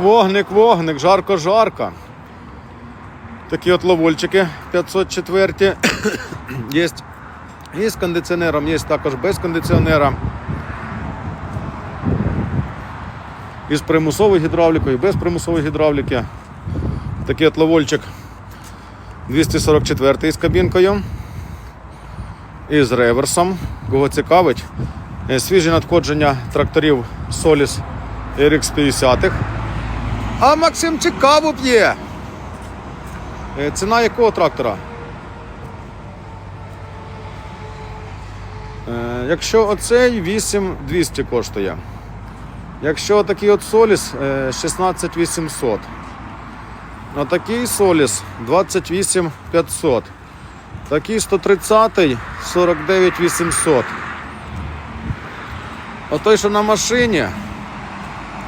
Вогник, вогник, жарко, жарко. Такі от ловольчики 504. є, є з кондиціонером, є також без кондиціонера. І з примусовою гідравлікою, і без примусової гідравліки. Такий от ловольчик 244 з кабінкою. І з реверсом. Кого цікавить. Е, Свіжі надходження тракторів Solis RX 50 А Максим цікаво п'є. Е, Ціна якого трактора? Е, Якщо оцей 8200 коштує. Якщо такий от Соліс 16800. Отакий Соліс 28500. Такий 130 49800. Отой, що на машині,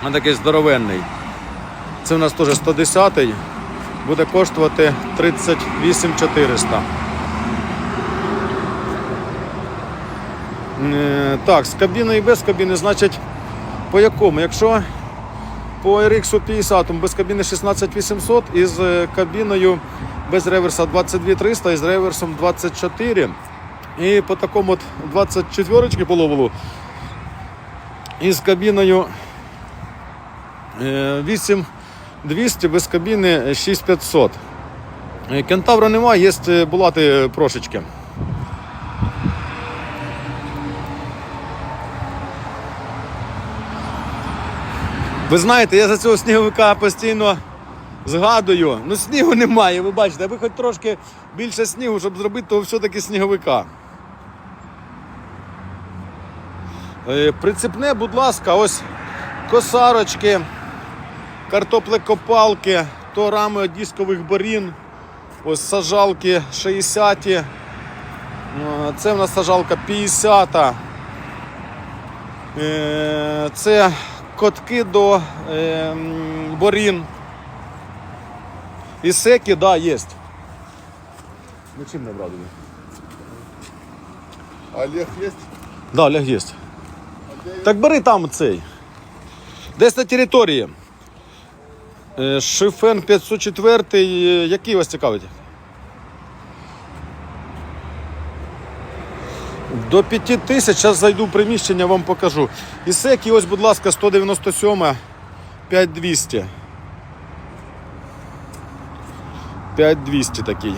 а такий здоровенний. Це у нас теж 110-й, буде коштувати 38 400. Е, Так, з кабіною і без кабіни, значить, по якому? Якщо по RX 50 без кабіни 16800 і з е, кабіною без реверса 22300 і з реверсом 24. І по такому от 24 по ловелу і з кабіною 8200 без кабіни 6500. Е, Кентавра немає, є е, булати прошечки. Ви знаєте, я за цього сніговика постійно згадую. Ну снігу немає, ви бачите, аби хоч трошки більше снігу, щоб зробити того все-таки сніговика. Е, Прицепне, будь ласка, ось косарочки, картоплекопалки, то рами від дискових борін, ось сажалки 60. Е, Це в нас сажалка 50. Е, Це котки до е, борін. І секи, да, є. Ну чим не брати? Олег есть? Да, Олег є. Так бери там цей. Десь на території. Е, Шифен 504, е, який вас цікавить? До 5 тисяч, зараз зайду в приміщення, вам покажу. І секі, ось, будь ласка, 197, 5200. 5200 такий.